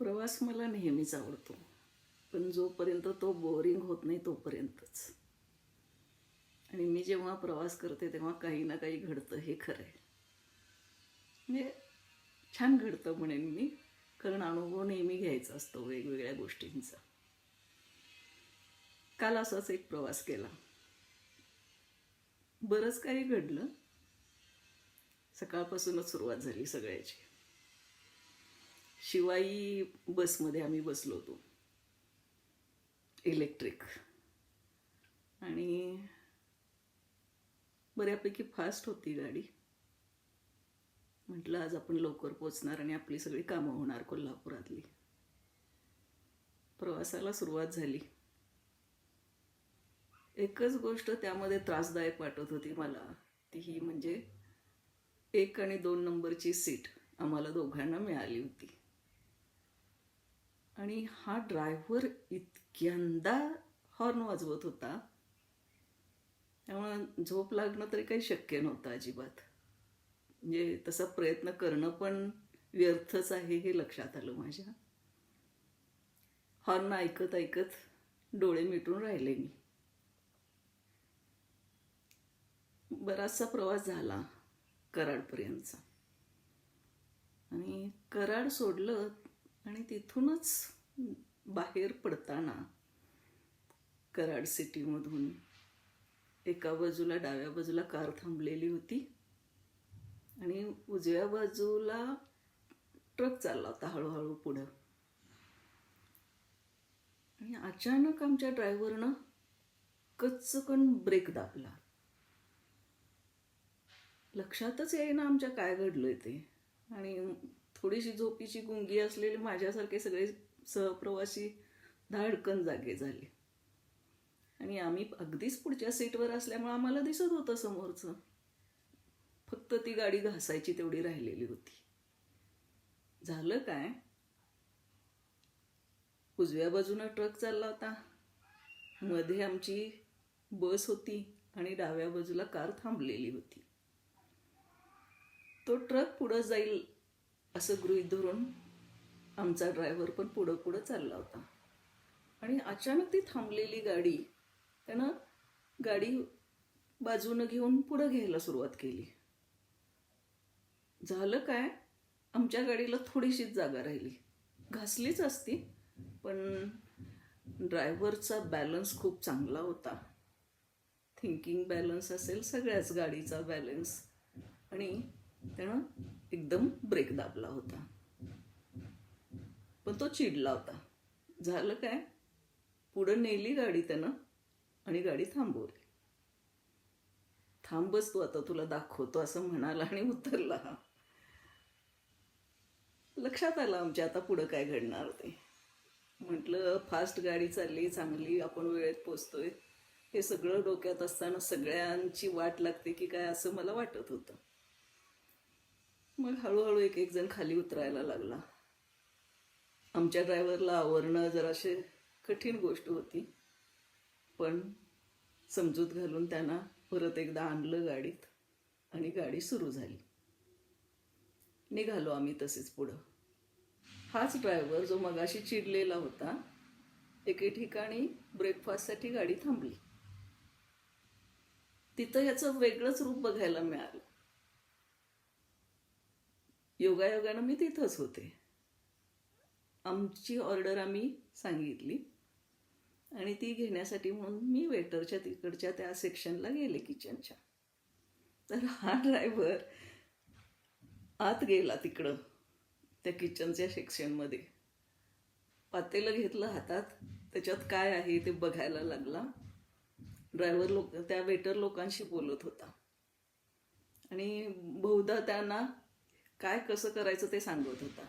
प्रवास मला नेहमीच आवडतो. पण जोपर्यंत तो बोरिंग होत नाही तोपर्यंतच. आणि मी जेव्हा प्रवास करते तेव्हा काही ना काही घडतं हे खरं आहे. म्हणजे छान घडतं म्हणेन मी कारण अनुभव नेहमी घ्यायचा असतो वेगवेगळ्या गोष्टींचा. काल असाच एक प्रवास केला. बरंच काही घडलं. सकाळपासूनच सुरुवात झाली सगळ्याची. शिवाई बसमध्ये आम्ही बसलो होतो. इलेक्ट्रिक आणि बऱ्यापैकी फास्ट होती गाडी. म्हटलं आज आपण लवकर पोचणार आणि आपली सगळी कामं होणार कोल्हापुरातली. प्रवासाला सुरुवात झाली. एकच गोष्ट त्यामध्ये त्रासदायक वाटत होती मला. ती ही म्हणजे एक आणि दोन नंबरची सीट आम्हाला दोघांना मिळाली होती. आणि हा ड्रायव्हर इतक्यांदा हॉर्न वाजवत होता. त्यामुळं झोप लागणं तरी काही शक्य नव्हतं अजिबात. म्हणजे तसा प्रयत्न करणं पण व्यर्थच आहे हे लक्षात आलं माझ्या. हॉर्न ऐकत ऐकत डोळे मिटून राहिले मी. बराचसा प्रवास झाला कराडपर्यंतचा. आणि कराड सोडलं आणि तिथूनच बाहेर पडताना कराड सिटीमधून एका बाजूला डाव्या बाजूला कार थांबलेली होती आणि उजव्या बाजूला ट्रक चालला होता हळूहळू पुढं. आणि अचानक आमच्या ड्रायव्हरनं कच्चकन ब्रेक दाबला. लक्षातच येईना आमच्या काय घडलंय ते. आणि थोडीशी झोपीची गुंगी असलेले माझ्यासारखे सगळे सहप्रवासी धाडकन जागे झाले. आणि आम्ही अगदीच पुढच्या सीटवर असल्यामुळे आम्हाला दिसत होतं समोरचं. फक्त ती गाडी घासायची तेवढी राहिलेली होती. झालं काय? उजव्या बाजूनं ट्रक चालला होता. मध्ये आमची बस होती आणि डाव्या बाजूला कार थांबलेली होती. तो ट्रक पुढं जाईल असं गृहीत धरून आमचा ड्रायव्हर पण पुढं पुढं चालला होता. आणि अचानक ती थांबलेली गाडी त्यानं गाडी बाजूनं घेऊन पुढं घ्यायला सुरुवात केली. झालं काय? आमच्या गाडीला थोडीशीच जागा राहिली. घासलीच असती पण ड्रायव्हरचा बॅलन्स खूप चांगला होता. थिंकिंग बॅलन्स असेल सगळ्याच गाडीचा बॅलन्स. आणि त्यानं एकदम ब्रेक दाबला होता. पण तो चिडला होता. झालं काय? पुढं नेली गाडी त्यानं आणि गाडी थांबवली. थांबच तू आता तुला दाखवतो असं म्हणाला आणि उतरला. लक्षात आलं आमच्या आता पुढं काय घडणार ते. म्हटलं फास्ट गाडी चालली चांगली आपण वेळेत पोचतोय. हे सगळं डोक्यात असताना सगळ्यांची वाट लागते की काय असं मला वाटत होतं. मग हळूहळू एक एक जण खाली उतरायला लागला. आमच्या ड्रायव्हरला आवरणं जराशे कठीण गोष्ट होती. पण समजूत घालून त्यांना परत एकदा आणलं गाडीत आणि गाडी सुरू झाली. निघालो आम्ही तसेच पुढं. हाच ड्रायव्हर जो मगाशी चिडलेला होता एके ठिकाणी ब्रेकफास्टसाठी गाडी थांबली. तिथं याचं वेगळंच रूप बघायला मिळालं. योगायोगानं मी तिथंच होते. आमची ऑर्डर आम्ही सांगितली. आणि ती घेण्यासाठी म्हणून मी वेटरच्या तिकडच्या त्या सेक्शनला गेले किचनच्या. तर हा ड्रायव्हर आत गेला तिकडं त्या किचनच्या सेक्शनमध्ये. पातेलं घेतलं हातात त्याच्यात काय आहे ते बघायला लागला. ड्रायव्हर लोक त्या वेटर लोकांशी बोलत होता. आणि बहुधा त्यांना काय कसं करायचं ते सांगत होता.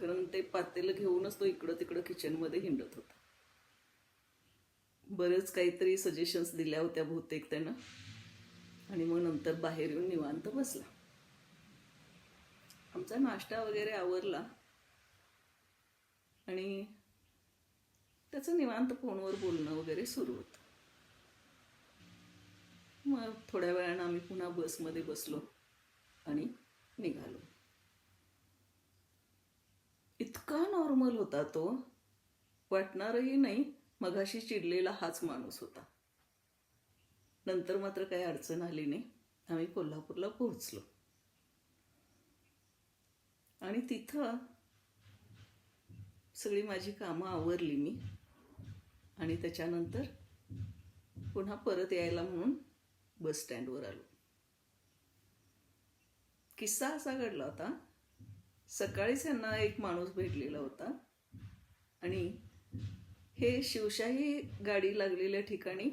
कारण ते पातेलं घेऊनच तो इकडं तिकडं किचनमध्ये हिंडत होता. बरेच काहीतरी सजेशन्स दिल्या होत्या बहुतेक त्यानं. आणि मग नंतर बाहेर येऊन निवांत बसला. आमचा नाश्ता वगैरे आवरला. आणि त्याचं निवांत फोनवर बोलणं वगैरे सुरू होतं. मग थोड्या वेळानं आम्ही पुन्हा बसमध्ये बसलो आणि निघालो. इतका नॉर्मल होता तो. वाटणारही नाही मगाशी चिडलेला हाच माणूस होता. नंतर मात्र काही अडचण आली नाही. आम्ही कोल्हापूरला पोहोचलो. आणि तिथं सगळी माझी कामं आवरली मी. आणि त्याच्यानंतर पुन्हा परत यायला म्हणून बस स्टँडवर आलो. किस्सा असा घडला होता. सकाळीच यांना एक माणूस भेटलेला होता. आणि हे शिवशाही गाडी लागलेल्या ठिकाणी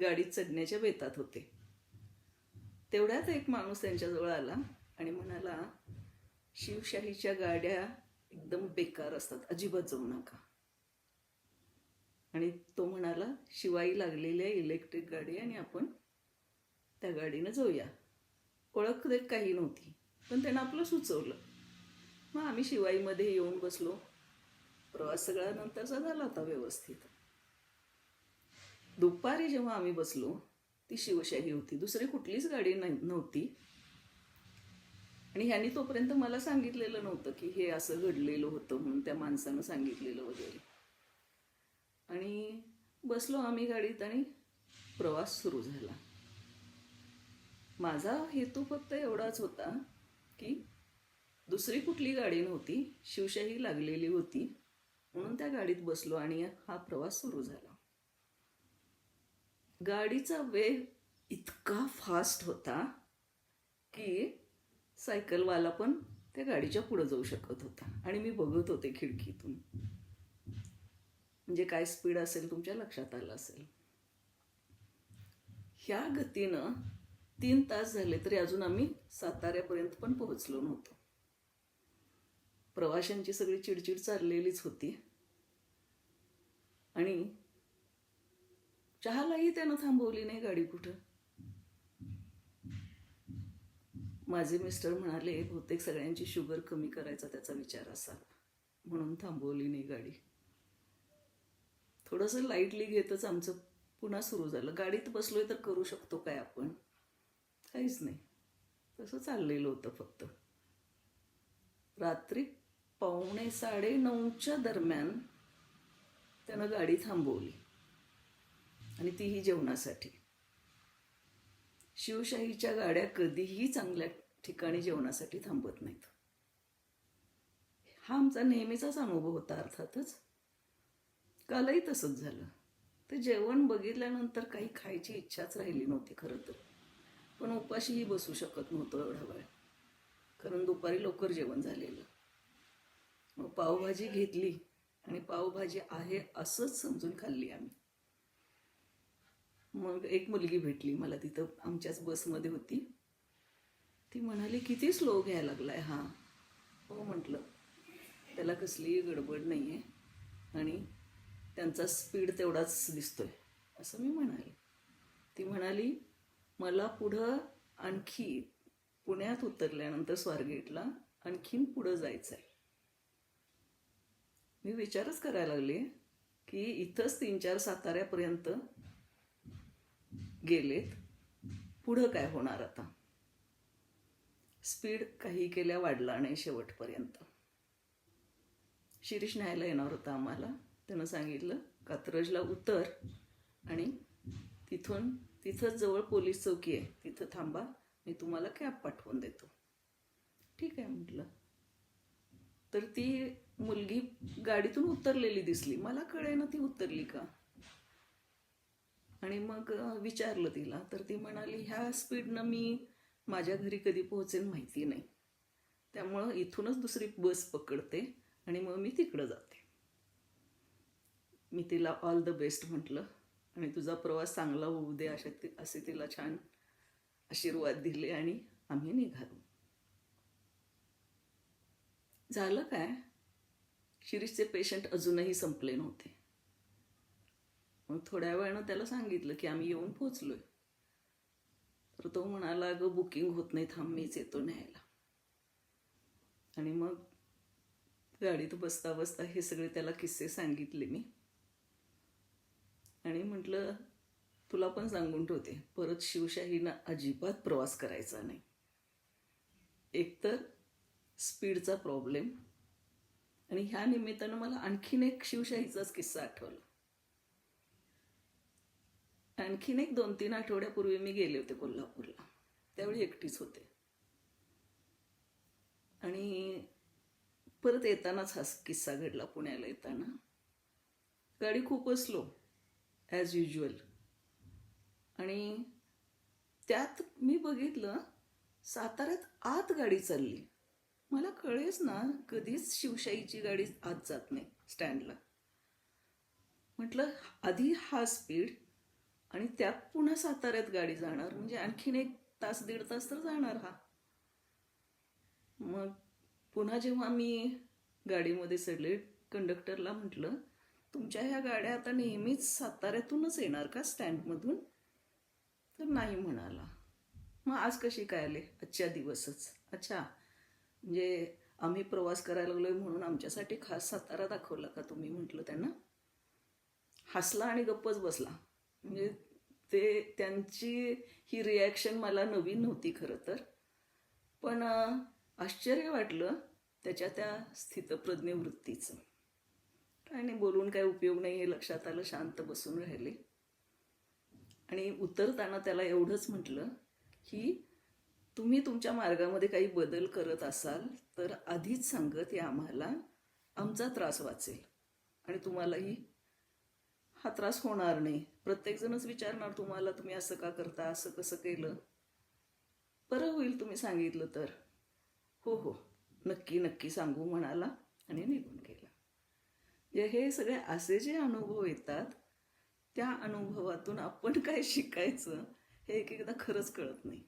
गाडी चढण्याच्या बेतात होते. तेवढ्यात एक माणूस त्यांच्याजवळ आला आणि म्हणाला शिवशाहीच्या गाड्या एकदम बेकार असतात अजिबात जाऊ नका. आणि तो म्हणाला शिवाई लागलेल्या इलेक्ट्रिक गाडी आणि आपण त्या गाडीनं जाऊया. ओळख काही नव्हती पण त्यानं आपलं सुचवलं. मग आम्ही शिवाईमध्ये येऊन बसलो. प्रवास सगळ्या नंतरचा झाला होता व्यवस्थित. दुपारी जेव्हा आम्ही बसलो ती शिवशाही होती. दुसरी कुठलीच गाडी नाही नव्हती. आणि ह्यांनी तोपर्यंत मला सांगितलेलं नव्हतं की हे असं घडलेलं होतं म्हणून त्या माणसानं सांगितलेलं वगैरे. आणि बसलो आम्ही गाडीत आणि प्रवास सुरू झाला. माझा हेतू फक्त एवढाच होता की दुसरी कुठली गाडी नव्हती शिवशाही लागलेली होती म्हणून त्या गाडीत बसलो आणि हा प्रवास सुरू झाला. गाडीचा वेग इतका फास्ट होता की सायकलवाला पण त्या गाडीच्या पुढे जाऊ शकत होता. आणि मी बघत होते खिडकीतून. म्हणजे काय स्पीड असेल तुमच्या लक्षात आलं असेल. ह्या गतीनं तीन तास झाले तरी अजून आम्ही साताऱ्यापर्यंत पण पोहोचलो नव्हतो. प्रवाशांची सगळी चिडचिड चाललेलीच होती. आणि चहालाही त्यानं थांबवली नाही गाडी कुठं. माझे मिस्टर म्हणाले बहुतेक सगळ्यांची शुगर कमी करायचा त्याचा विचार असावा. म्हणून थांबवली नाही गाडी. थोडंसं लाईटली घेतच आमचं पुन्हा सुरू झालं. गाडीत बसलोय तर करू शकतो काय आपण? काहीच नाही. तसं चाललेलं होतं फक्त. रात्री पावणे साडे नऊच्या दरम्यान त्यानं गाडी थांबवली आणि तीही जेवणासाठी. शिवशाहीच्या गाड्या कधीही चांगल्या ठिकाणी जेवणासाठी थांबत नाहीत. हा आमचा नेहमीचाच अनुभव होता अर्थातच. कालही तसंच झालं. ते जेवण बघितल्यानंतर काही खायची इच्छाच राहिली नव्हती खरं तर. पण उपाशीही बसू शकत नव्हतं एवढा वेळ. कारण दुपारी लवकर जेवण झालेलं. मग पावभाजी घेतली आणि पावभाजी आहे असंच समजून खाल्ली आम्ही. मग एक मुलगी भेटली मला तिथं आमच्याच बसमध्ये होती. ती म्हणाली किती स्लो घ्यायला लागलाय हा. हो म्हटलं त्याला कसलीही गडबड नाही आहे आणि त्यांचा स्पीड तेवढाच दिसतोय. असं मी म्हणाले. ती म्हणाली मला पुढं आणखी पुण्यात उतरल्यानंतर स्वारगेटला आणखीन पुढं जायचं आहे मी विचारच करायला लागले की इथंच तीन चार साताऱ्यापर्यंत गेलेत पुढं काय होणार आता? स्पीड काही केल्या वाढला नाही शेवटपर्यंत. शिरीष न्यायला येणार होता आम्हाला. त्यानं सांगितलं कात्रजला उतर आणि तिथून तिथंच जवळ पोलीस चौकी आहे. तिथं थांबा मी तुम्हाला कॅब पाठवून देतो. ठीक आहे म्हटलं. तर ती मुलगी गाडीतून उतरलेली दिसली. मला कळेना ती उतरली का? आणि मग विचारलं तिला. तर ती म्हणाली ह्या स्पीडनं मी माझ्या घरी कधी पोहोचेन माहिती नाही. त्यामुळं इथूनच दुसरी बस पकडते आणि मग मी तिकडं जाते. मी तिला ऑल द बेस्ट म्हटलं. आणि तुझा प्रवास चांगला होऊ दे अशा ति असे तिला छान आशीर्वाद दिले आणि आम्ही निघालो. झालं काय? शिरीषचे पेशंट अजूनही संपले नव्हते. मग थोड्या वेळानं त्याला सांगितलं की आम्ही येऊन पोचलोय तर तो म्हणाला अगं बुकिंग होत नाही थांब मीच येतो न्यायला. आणि मग गाडीत बसता बसता हे सगळे त्याला किस्से सांगितले मी. आणि म्हटलं तुला पण सांगून ठेवते परत शिवशाहीनं अजिबात प्रवास करायचा नाही. एकतर स्पीडचा प्रॉब्लेम आणि ह्या निमित्तानं मला आणखीन एक शिवशाहीचाच किस्सा आठवला. आणखीन एक दोन तीन आठवड्यापूर्वी मी गेले होते कोल्हापूरला. त्यावेळी एकटीच होते. आणि परत येतानाच हा किस्सा घडला पुण्याला येताना. गाडी खूपच स्लो ॲज युजल आणि त्यात मी बघितलं साताऱ्यात आत गाडी चालली. मला कळेच ना कधीच शिवशाहीची गाडी आत जात नाही स्टँडला. म्हटलं आधी हा स्पीड आणि त्यात पुन्हा साताऱ्यात गाडी जाणार म्हणजे आणखीन एक तास दीड तास तर जाणार हा. मग पुन्हा जेव्हा मी गाडीमध्ये चढले कंडक्टरला म्हटलं तुमच्या ह्या गाड्या आता नेहमीच साताऱ्यातूनच येणार का स्टँडमधून? तर नाही म्हणाला. मग आज कशी काय आले? आजच्या दिवसच. अच्छा म्हणजे आम्ही प्रवास करायला लागलोय म्हणून आमच्यासाठी खास सातारा दाखवला का तुम्ही म्हटलं त्यांना? हसला आणि गप्पच बसला. म्हणजे ते त्यांची ही रिॲक्शन मला नवीन नव्हती खरं तर. पण आश्चर्य वाटलं त्याच्या त्या स्थितप्रज्ञ वृत्तीचं काय नाही बोलून काय उपयोग नाही हे लक्षात आलं शांत बसून राहिले. आणि उतरताना त्याला एवढंच म्हटलं की तुम्ही तुमच्या मार्गामध्ये काही बदल करत असाल तर आधीच सांगत या आम्हाला आमचा त्रास वाचेल. आणि तुम्हालाही हा त्रास होणार नाही. प्रत्येकजणच विचारणार तुम्हाला तुम्ही असं का करता? असं कसं केलं? बरं होईल तुम्ही सांगितलं तर. हो हो. नक्की नक्की सांगू म्हणाला आणि निघून गेला. जे हे सगळे असे जे अनुभव येतात त्या अनुभवातून आपण काय शिकायचं हे एक एकदा खरंच कळत नाही.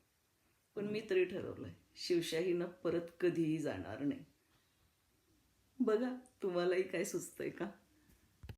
पण मी तरी ठरवलंय शिवशाहीनं परत कधीही जाणार नाही. बघा तुम्हालाही काय सुचतंय का?